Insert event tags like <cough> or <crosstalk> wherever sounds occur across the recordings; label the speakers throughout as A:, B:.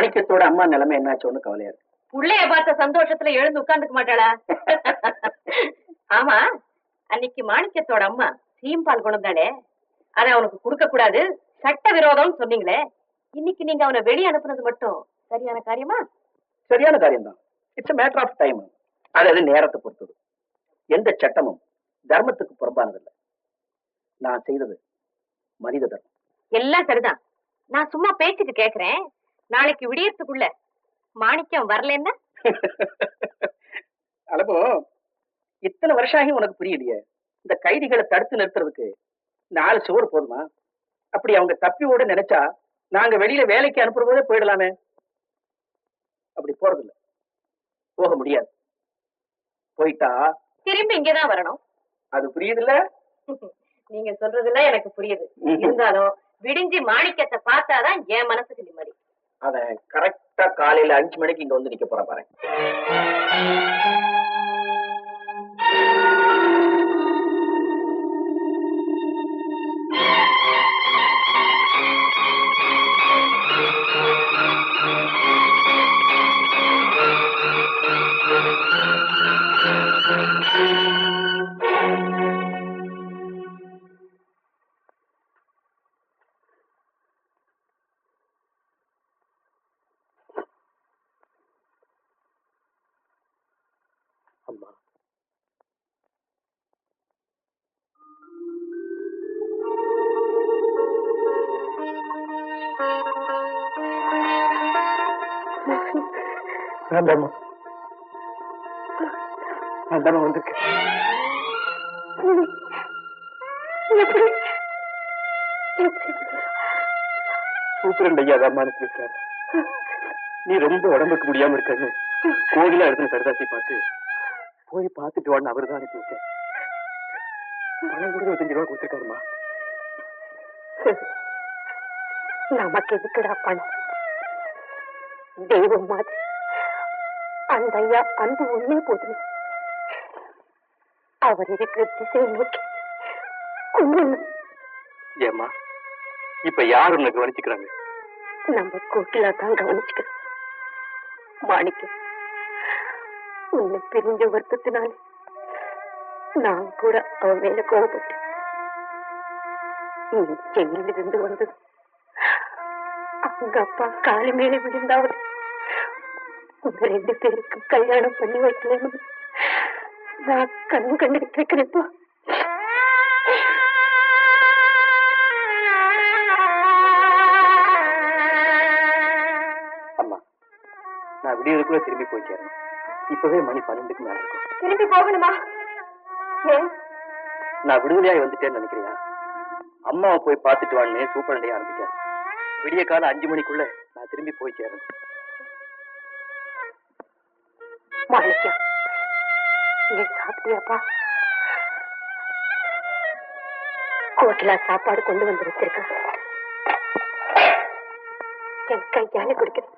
A: மாணிக்கத்தோட அம்மா நிலைமை என்னாச்சோன்னு கவலையா இருக்கு.
B: புள்ளைய பார்த்த சந்தோஷத்துல எழுந்து உட்கார்ந்துக்க மாட்டாளா? ஆமா அன்னைக்கு மாணிக்கத்தோட அம்மா சீம்பால் கொண்டாளே அத அவனுக்கு கொடுக்க கூடாது சட்ட விரோதம்னு சொன்னீங்களே. இன்னைக்கு நீங்க அவனை வெளிய அனுப்புனது மட்டும் சரியான காரியமா?
A: சரியான காரியம் தான் இட்ஸ் மேட்டர் ஆஃப் டைம் அது அது நேரத்தை பொறுத்தது. எந்த சட்டமும் தர்மத்துக்கு புறம்பானதில்லை நான் செய்தது மனித தர்மம்.
B: எல்லாம் சரிதான். நான் சும்மா பேச்சுக்கு கேக்குறேன். நாளைக்கு விடியறதுக்குள்ள மாணிக்கம் வரலன்னா? <laughs>
A: அளவோ இத்தனை வருஷம் உனக்கு புரியலையே? இந்த கைதிகளை தடுத்து நிறுத்துறதுக்கு நாலு சுவர் போதுமா? அப்படி அவங்க தப்பி ஓட நினைச்சா நாங்க வெளியில வேலைக்கு அனுப்புற போதே போயிடலாமே. அப்படி போறதில்ல. போக முடியாது. போயிட்டா?
B: திரும்பி இங்கதான் வரணும்.
A: அது புரியுதுல்ல? <laughs>
B: நீங்க சொல்றதுல எனக்கு புரியுது. இருந்தாலும் விடிஞ்சு மாணிக்கத்தை பார்த்தாதான் என் மனசுக்கு நிம்மதி.
A: அத கரெக்டா காலையில அஞ்சு மணிக்கு இங்க வந்து நிக்க போற பாருங்க. சூப்பரண்ட் ஐயா தான் பேசுறாரு நீ ரொம்ப உடம்புக்கு முடியாம இருக்கான்னு கோவிலா எடுத்து கருதாசி பார்த்து போய் பார்த்துட்டு வான்னு அவரு தான் அனுப்பி பணம் கூட இருபத்தஞ்சு ரூபா கொடுத்துருக்காருமா?
C: நமக்கு எதுக்குடா பணம்? தெய்வம் மாதிரி. அந்த ஐயா அன்பு ஒண்ணே போதுமே. அவர் இருக்கிற திசையை நோக்கி
A: ஏமா இப்ப யார் உன்னை கவனிச்சுக்கிறாங்க?
C: நம்ம கோட்டில தான் கவனிச்சுக்கிறோம். மாணிக்கம் உன்னை பிரிஞ்ச வருத்தத்தினால நான் கூட அவன் மேல கோவப்பட்டேன். நீ ஜெயிலில் வந்தது அவங்க அப்பா காலு மேல விழுந்தாவது உங்க ரெண்டு பேருக்கும் கல்யாணம் பண்ணி வைக்கலன்னு நான் கண்ணு கண்டுகிட்டு இருக்கிறேன்ப்பா
A: நான் விடியதுக்குள்ள திரும்பி போய் சேரணும். இப்பவே மணி பன்னெண்டுக்கு மேல இருக்கும்.
B: திரும்பி போகணுமா?
A: நான் விடுதலையாகி வந்துட்டேன்னு நினைக்கிறியா? அம்மாவை போய் பார்த்துட்டு வான்னு சூப்பரண்டையே ஆரம்பிக்காரு விடிய காலம் அஞ்சு மணிக்குள்ள நான் திரும்பி போய் சேரணும்.
C: மாணிக்கம் நீ சாப்பிட்டியாப்பா? கோட்டில சாப்பாடு கொண்டு வந்து வச்சிருக்கேன் என் கையால குடிக்கிறேன்.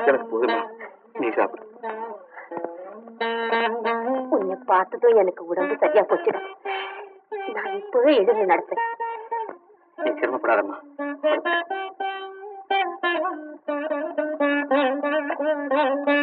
A: எனக்கு போதுமா? நீ சாப்பிடு.
C: உன்னை பார்த்ததும் எனக்கு உடம்பு சரியா போச்சு நான் இப்பவே எழுந்து
A: நடத்தேன் சிரமப்படாதம்மா. Thank you.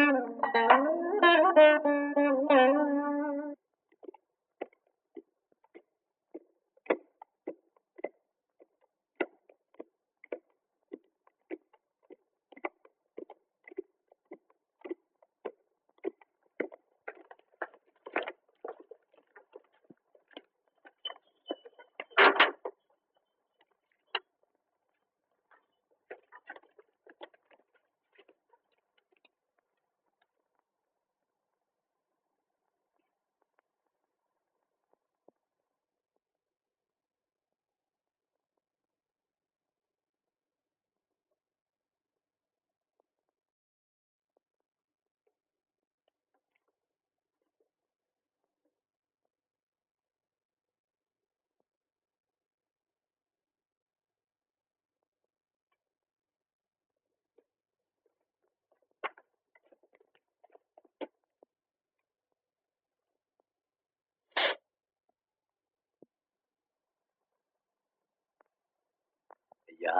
D: ஐயா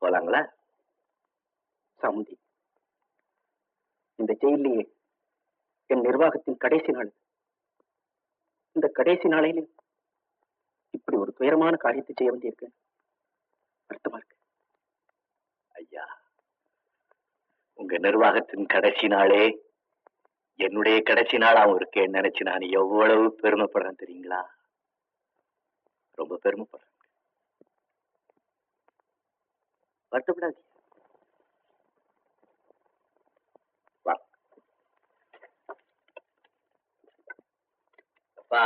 D: போலாங்களா?
A: சமுதி இந்த ஜெயிலேயே என் நிர்வாகத்தின் கடைசி நாள். இந்த கடைசி நாளையிலே இப்படி ஒரு துயரமான காரியத்தை செய்ய வேண்டியிருக்கு. வருத்தமா இருக்கு.
D: ஐயா உங்க நிர்வாகத்தின் கடைசி நாளே என்னுடைய கடைசி நாளாவும் இருக்கேன்னு நினைச்சு நான் எவ்வளவு பெருமைப்படுறேன் தெரியுங்களா? ரொம்ப பெருமைப்படுறேன். வருத்தப்படாது அப்பா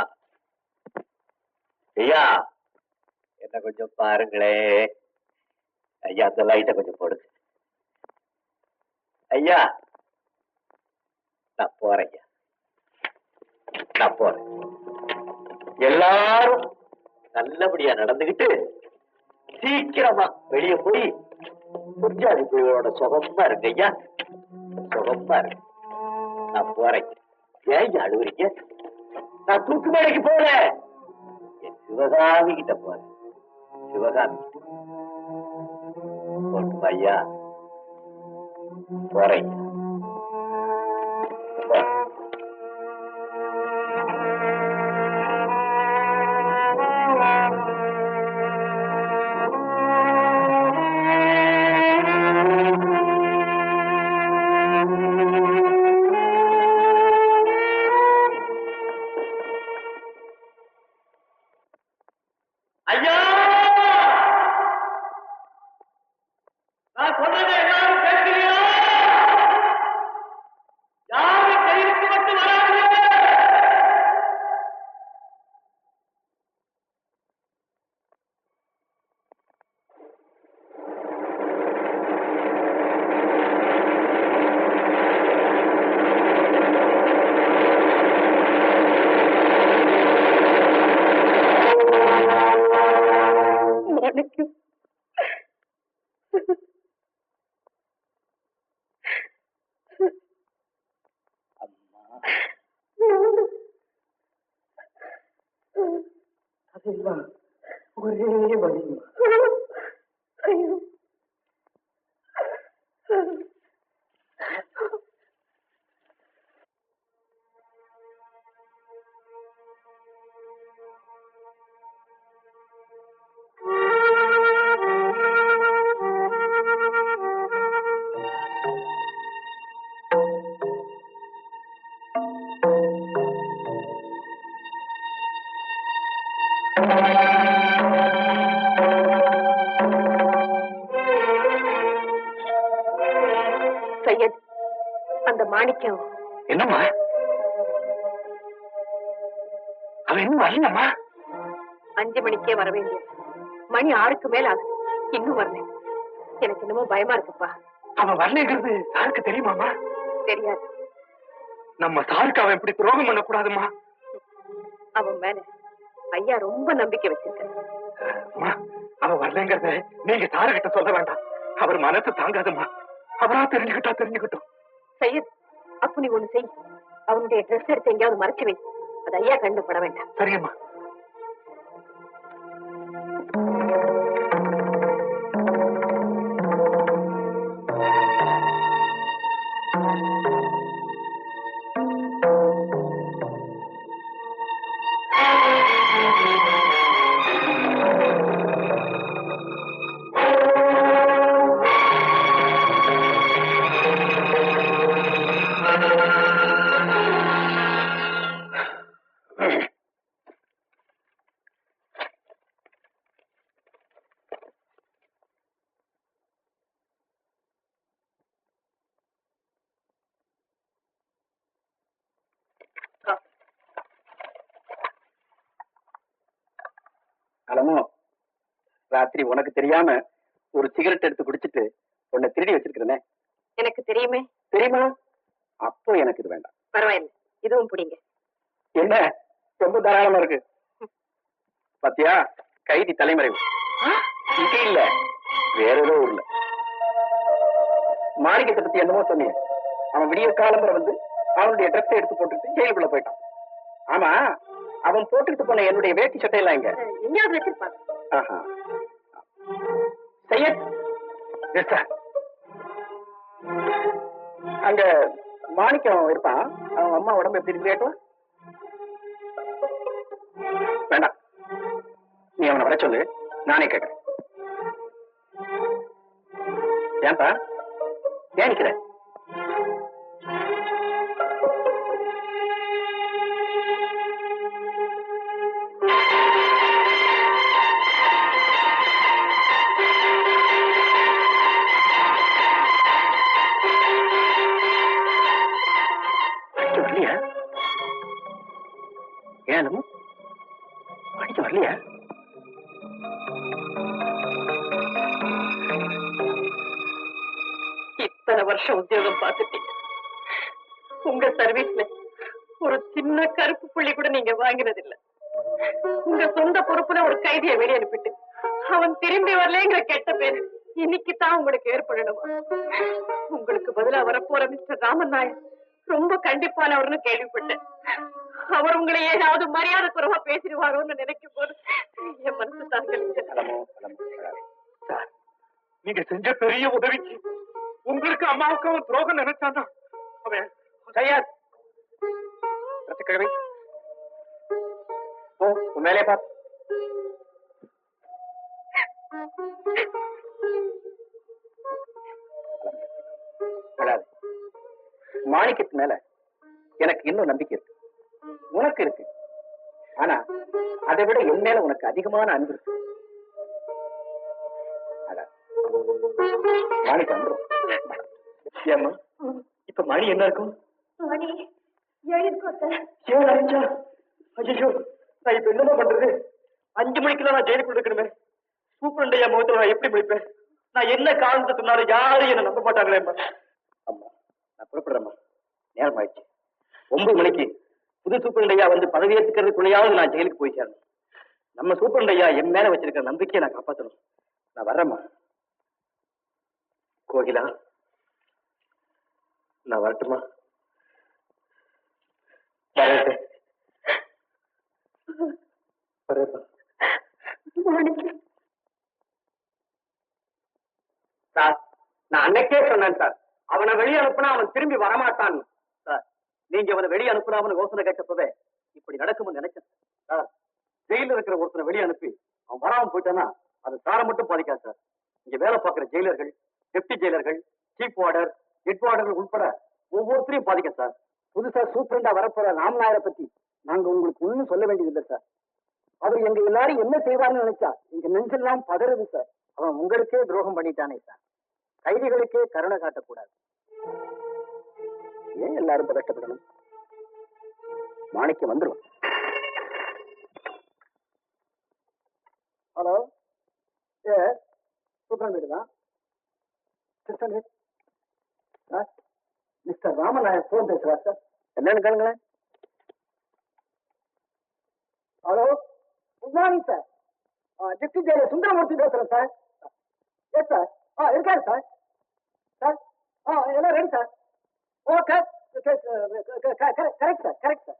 D: ஐயா என்ன கொஞ்சம் பாருங்களே. ஐயா அந்த லைட்டை கொஞ்சம் போடுங்க. ஐயா நான் போறேன் ஐயா. நான் போறேன். எல்லாரும் நல்லபடியா நடந்துகிட்டு சீக்கிரமா வெளியே போய் குஞ்சாதி புலிகளோட சுகமா இருக்கு ஐயா. சுகமா இருக்கு நான் போறேன். ஏன் அழுவுறீங்க? நான் தூக்கு மேடைக்கு போறேன். என் சிவகாமி கிட்ட போறேன். சிவகாமி. கிட்ட ஐயா? போறேன். இன்னும் வரலம்மா.
B: அஞ்சு மணிக்கே வர வேண்டியது. மணி ஆறுக்கு மேல ஆகுது. இன்னும் வரல. எனக்கு என்னமோ பயமா இருக்குப்பா.
D: அவன் வரலங்கிறது சாருக்கு தெரியுமாமா
B: தெரியாது.
D: நம்ம சாருக்கு அவன் இப்படி துரோகம் பண்ணக்கூடாதுமா
B: அவன் மேல ஐயா ரொம்ப நம்பிக்கை வச்சிருக்காரு.
D: அம்மா அவன் வரலங்கிறத நீங்க சாருகிட்ட சொல்ல வேண்டாம். அவர் மனசு தாங்காதும்மா. அவரா தெரிஞ்சுக்கிட்டா தெரிஞ்சுக்கிட்டோம்.
B: சையத் அப்ப நீ ஒண்ணு செய். அவனுடைய ட்ரெஸ் எடுத்து எங்கேயாவது மறைச்சு வை. அது ஐயா கண்டு பட வேண்டாம்.
D: சரியம்மா.
A: அலமோ ராத்திரி உனக்கு தெரியாம ஒரு சிகரெட் எடுத்து குடிச்சிட்டு உன்னை திருடி வச்சிருக்கிறேனே.
B: எனக்கு தெரியுமே.
A: தெரியுமா? அப்போ எனக்கு இது வேண்டாம்.
B: பரவாயில்ல. இதுவும் பிடிங்க.
A: என்ன? ரொம்ப தாராளமா இருக்கு. பாத்தியா? கைதி தலைமறைவு. இங்க இல்ல. வேற ஏதோ ஊர்ல. மாணிக்கத்தை பத்தி என்னமோ சொன்னீங்க. அவன் விடிய காலம்பர வந்து அவனுடைய ட்ரெஸ் எடுத்து போட்டுட்டு ஜெயிலுக்குள்ள போயிட்டான். ஆமா அவன் போட்டுக்கிட்டு போன என்னுடைய வேட்டி சட்டையெல்லாம் எங்க?
B: எங்கேயாவது வச்சிருப்பாங்க
A: ஆஹா. சையத் அங்க மாணிக்கம் இருப்பான். அவன் அம்மா உடம்பு எப்படி இருக்கு கேட்டும் வேண்டாம். நீ அவனை வர சொல்லு. நானே கேட்கறேன். ஏன்பா? ஏன் நிக்கிற? ஏனும்? படிக்க வரலையா.
B: இத்தனை வருஷம் உத்தியோகம் பார்த்துட்டீங்க. உங்க சர்வீஸ்ல ஒரு சின்ன கருப்பு புள்ளி கூட நீங்க வாங்கினது இல்ல உங்க சொந்த பொறுப்புல ஒரு கைதியை வெளியே அனுப்பிட்டு அவன் திரும்பி வரலங்கிற கெட்ட பேரு இன்னைக்கு தான் உங்களுக்கு ஏற்படணுமா? உங்களுக்கு பதிலா வரப்போற மிஸ்டர் ராமன் நாயர் ரொம்ப கண்டிப்பானவர்னு கேள்விப்பட்டேன். அவர் உங்களை ஏதாவது மரியாதை குறைவா பேசிடுவாரோன்னு நினைக்கும் போது என் மனசு
E: சார் நீங்க செஞ்ச பெரிய உதவிக்கு உங்களுக்கு அம்மாவுக்கு அவன் துரோகம் நினைச்சானா அவன்
A: சையத் ரசிகவே ஓ வேலையை பார். மாணிக்கத்து மேல எனக்கு இன்னும் நம்பிக்கை இருக்கு. உனக்கு இருக்கு. ஆனா அதை விட என் மேல உனக்கு அதிகமான அன்பு இருக்கு. வந்துரும்
E: ஏம்மா இப்ப மணி என்ன இருக்கும்?
B: மணி எழுதிக்கோ
E: ஏழு அஞ்சா ஐயோ நான் இப்ப என்னமா பண்றது? அஞ்சு மணிக்கெல்லாம் நான் ஜெயிலுக்குள்ள இருக்கணுமே சூப்பரண்ட் ஐயா முகத்துல நான் எப்படி முடிப்பேன் நான் என்ன காரணத்தை சொன்னாலும் யாரும் என்ன நம்ப மாட்டாங்களேம்மா.
A: அம்மா நான் புறப்படுறேம்மா. நேரம் ஆயிடுச்சு. ஒன்பது மணிக்கு புது சூப்பரண்ட் ஐயா வந்து பதவி ஏத்துக்கிறதுக்குள்ளேயாவது நான் ஜெயிலுக்கு போய் சேரணும். நம்ம சூப்பரண்ட் ஐயா என் மேல வச்சிருக்கிற நம்பிக்கையை நான் காப்பாத்தணும். நான் வர்றேம்மா. கோகிலா நான் வரட்டுமா சார் நான் அன்னைக்கே சொன்னேன் சார். அவனை வெளியே அனுப்புனா அவன் திரும்பி வரமாட்டான் நீங்க அவனை வெளியே அனுப்பலாம்னு யோசனை கேட்டப்பவே இப்படி நடக்கும்னு நினைச்சேன். சார் ஜெயில இருக்கிற ஒருத்தனை வெளியே அனுப்பி அவன் வராம போயிட்டானா அது சாரை மட்டும் பாதிக்காது சார். இங்க வேலை பார்க்கிற ஜெயிலர்கள் டெப்டி ஜெயிலர்கள் சீஃப் வார்டர் ஹெட் வார்டர்கள் உட்பட ஒவ்வொருத்தரையும் பாதிக்கும் சார். புதுசா சூப்பரண்டா வரப்போற ராம்நாயரை பத்தி நாங்க உங்களுக்கு ஒண்ணும் சொல்ல வேண்டியதில்லை சார். அவர் எங்க எல்லாரும் என்ன செய்வார்னு நினைச்சா எங்க நெஞ்செல்லாம் பதறுது சார். அவன் உங்களுக்கே துரோகம் பண்ணிட்டானே சார். கைதிகளுக்கே கருணை காட்டக்கூடாது. ஏன் எல்லாரும் பதட்டப்படணும்? மாணிக்கம் வந்துரும். ஹலோ? ஏ சூப்பர் வீடு தான் சிஸ்டர் வீடு சார் மிஸ்டர் ராமநாயர் போன் பேசுறார் சார். என்னன்னு கேளுங்களேன். Hello? Good morning sir. Deputy jailer Sundaramoorthy பேசுறேன் சார். Yes sir. ஆ இருக்காரு சார். சார். ஆ எல்லாம் ready sir. Okay correct sir correct sir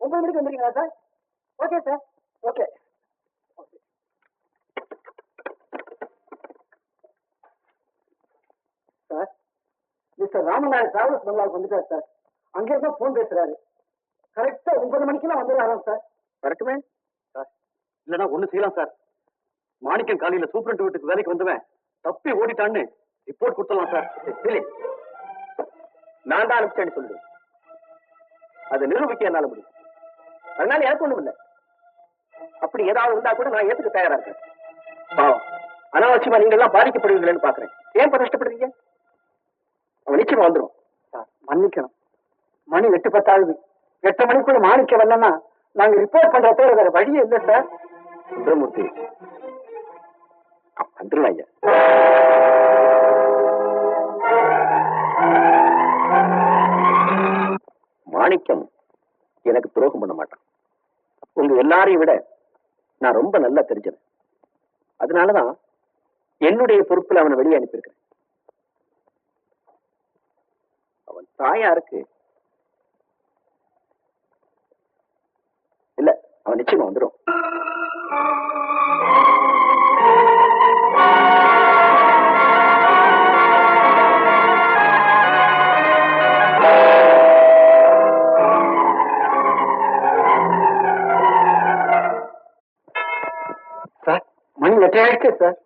A: ஒன்பது மணிக்கு வந்துருக்கீங்களா sir okay sir okay sir mister Ramanayar travels பங்களாவுக்கு வந்துட்டார் சார் அங்கிருந்தா போன் பேசுறாரு. கரெக்டா ஒன்பது மணிக்கெல்லாம் வந்துடுறாராம் சார் கரெக்டுமே சார் இல்லைன்னா ஒண்ணு செய்யலாம் சார் மாணிக்கம் காலையில சூப்பரண்ட் வீட்டுக்கு வேலைக்கு வந்துவேன் தப்பி ஓடிட்டான்னு ரிப்போர்ட் கொடுத்துடலாம் சார் சரி நான் தான் அனுப்பிச்சேன்னு சொல்லுது அதை நிரூபிக்க என்னால முடியும். அதனால எனக்கு ஒண்ணும் இல்லை. அப்படி ஏதாவது இருந்தா கூட நான் ஏத்துக்க தயாரா இருக்கேன். பாவம். அனாவசியமா நீங்க எல்லாம் பாதிக்கப்படுவீங்களேன்னு பாக்குறேன். ஏன் கஷ்டப்படுறீங்க? அவன் நிச்சயமா வந்துரும். சார் மன்னிக்கணும். மணி எட்டு பத்தாவது எட்டு மணிக்குள்ள மாணிக்க வரலன்னா நாங்க ரிப்போர்ட் பண்ற தவிர வேற வழியே இல்லை சார். சுந்தரமூர்த்தி. வந்துடும் மாணிக்கம் எனக்கு துரோகம் பண்ண மாட்டான். உங்க எல்லாரையும் விட நான் ரொம்ப நல்லா தெரிஞ்சவன். அதனாலதான் என்னுடைய பொறுப்புல அவனை வெளியே அனுப்பியிருக்கிறேன். அவன் தாயாருக்கு இல்ல அவன் நிச்சயமா வந்துடும் மணி சார்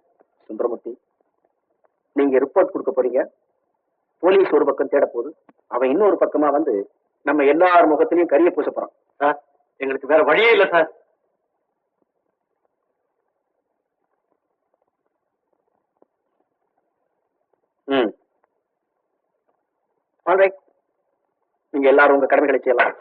A: சுந்தரமூர்த்தி. நீங்க ரிப்போர்ட் கொடுக்க போறீங்க. போலீஸ் ஒரு பக்கம் தேட போகுது. அவன் இன்னொரு பக்கமா வந்து நம்ம எல்லார் முகத்திலையும் கரிய பூச போறான்.
E: சார் எங்களுக்கு வேற வழியே இல்ல சார்
A: ம். ஆல்ரைட் நீங்க எல்லாரும் உங்க கடமைகளை செய்யலாம்.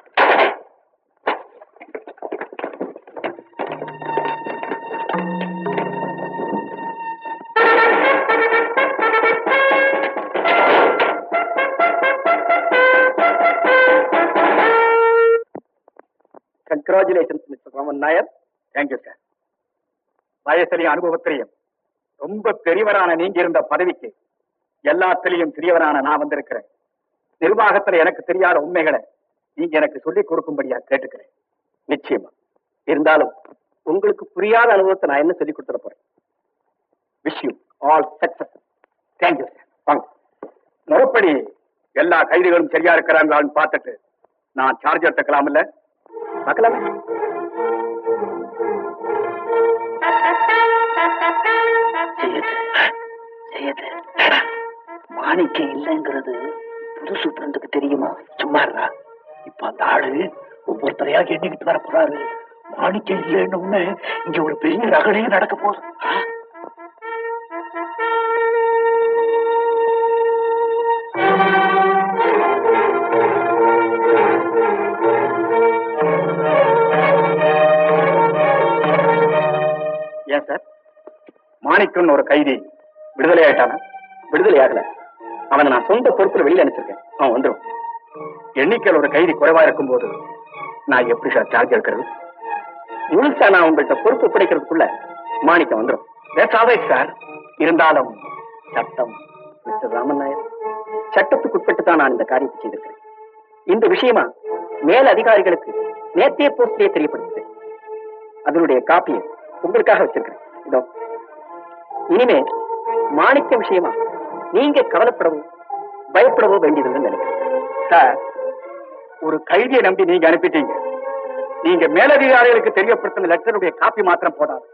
E: தேங்க்யூ சார் வயசுலையும் அனுபவத்திலையும் ரொம்ப பெரியவரான நீங்க இருந்த பதவிக்கு எல்லாத்திலையும் சிறியவரான நான் வந்திருக்கிறேன். நிர்வாகத்துல எனக்கு தெரியாத உண்மைகளை நீங்க எனக்கு சொல்லிக் கொடுக்கும்படியா கேட்டுக்கிறேன்.
A: நிச்சயமா. இருந்தாலும் உங்களுக்கு புரியாத அனுபவத்தை நான் என்ன சொல்லி கொடுத்துட போறேன்? Wish all success
E: thank you sir வாங்க. எல்லா கைதிகளும் சரியா இருக்கிறாங்களான்னு பார்த்துட்டு நான் சார்ஜ் எடுத்துக்கலாம் இல்ல
A: பார்க்கலாமே.
D: மாணிக்கம் இல்லைங்கிறது புது சூப்பரண்டுக்கு தெரியுமா? சும்மா இப்ப அந்த ஆளு ஒவ்வொருத்தரையா எண்ணிக்கிட்டு வர போறாரு. மாணிக்கம் இல்லைன்னு உடனே இங்க ஒரு பெரிய ரகளையே நடக்க போகுது.
E: ஏன் சார்? மாணிக்கம்னு ஒரு கைதி. விடுதலை ஆயிட்டானா
A: விடுதலை ஆகல அவனை நான் சொந்த பொறுப்புல வெளியில அனுப்பிச்சிருக்கேன். அவன் வந்துடும்
E: எண்ணிக்கையில் ஒரு கைதி குறைவா இருக்கும்போது நான் எப்படி சார் சார்ஜ் எடுக்கிறது?
A: முழுசா நான் உங்கள்கிட்ட பொறுப்பு பிடிக்கிறதுக்குள்ள மாணிக்கம் வந்துடும்
E: பேசாதே சார் இருந்தாலும்
A: சட்டம் மிஸ்டர் ராமன் நாயர் சட்டத்துக்குட்பட்டு தான் நான் இந்த காரியத்தை செய்திருக்கிறேன். இந்த விஷயமா மேல் அதிகாரிகளுக்கு நேத்தே போஸ்டிலே தெரியப்படுத்துகிறேன். அதனுடைய காப்பியை உங்களுக்காக வச்சிருக்கிறேன். இதோ இனிமே மாணிக்க விஷயமா நீங்க கவலைப்படவும் பயப்படவோ வேண்டியதுன்னு நினைக்கிறேன்.
E: சார் ஒரு கல்வியை நம்பி நீங்க அனுப்பிட்டீங்க. நீங்க மேலதிகாரிகளுக்கு தெரியப்படுத்தின லெட்டருடைய காப்பி மாத்திரம் போடாது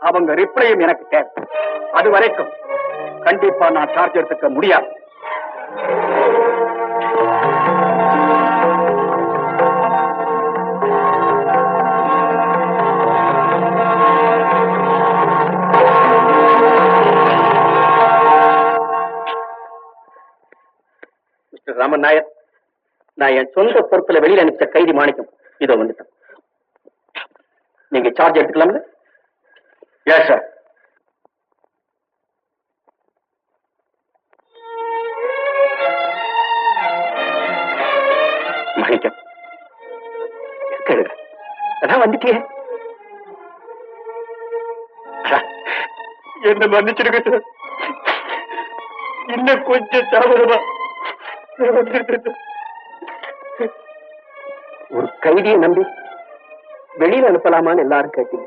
E: அவங்க ரிப்ளையும் எனக்கு தேவை. அது வரைக்கும் கண்டிப்பா நான் சார்ஜ் எடுத்துக்க முடியாது.
A: மிஸ்டர் ராமன் நாயர் நான் என் சொந்த பொறுப்புல வெளியில அனுப்பிச்ச கைதி மாணிக்கம் இதோ வந்துட்டேன். நீங்க சார்ஜ் எடுத்துக்கலாம்ல?
E: எஸ் சார்
A: மாணிக்கம் கேளுங்க. அதான் வந்துட்டியே.
E: என்ன மன்னிச்சிருங்க சார் இன்னும் கொஞ்சம் தாமதமா
A: ஒரு கைதியை நம்பி வெளியில அனுப்பலாமான்னு எல்லாரும் கேட்டீங்க.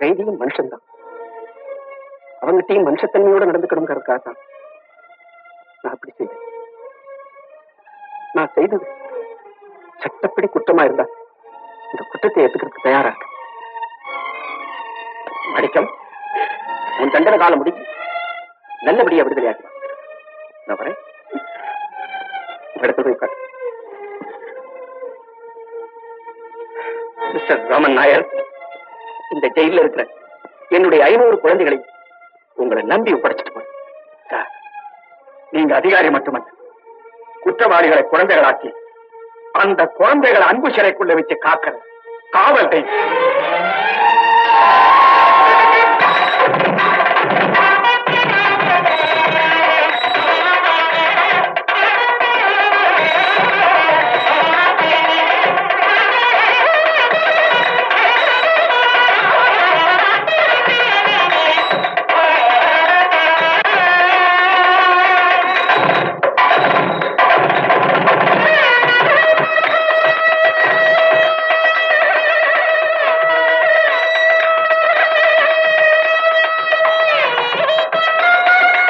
A: கைதியும் மனுஷன்தான். அவங்கிட்டையும் மனுஷத்தன்மையோட நடந்துக்கணுங்கிறதுக்காக தான் நான் அப்படி செய்தேன். நான் செய்தது சட்டப்படி குற்றமா இருந்தா இந்த குற்றத்தை ஏத்துக்கிறதுக்கு தயாரா இருக்கேன். மடிக்கம் உன் தண்டனை காலம் முடிஞ்சு நல்லபடியா விடுதலையாக்கலாம் நான் வரேன். இடத்துல போய் உட்காரு. மிஸ்டர் ராமன் நாயர் இந்த ஜெயில இருக்கிற என்னுடைய ஐநூறு குழந்தைகளை உங்களை நம்பி ஒப்படைச்சிட்டு போறேன்.
E: சார் நீங்க அதிகாரி மட்டுமல்ல குற்றவாளிகளை குழந்தைகளாக்கி அந்த குழந்தைகளை அன்பு சிறைக்குள்ள வச்சு காக்கிற காவல் தெய்வம்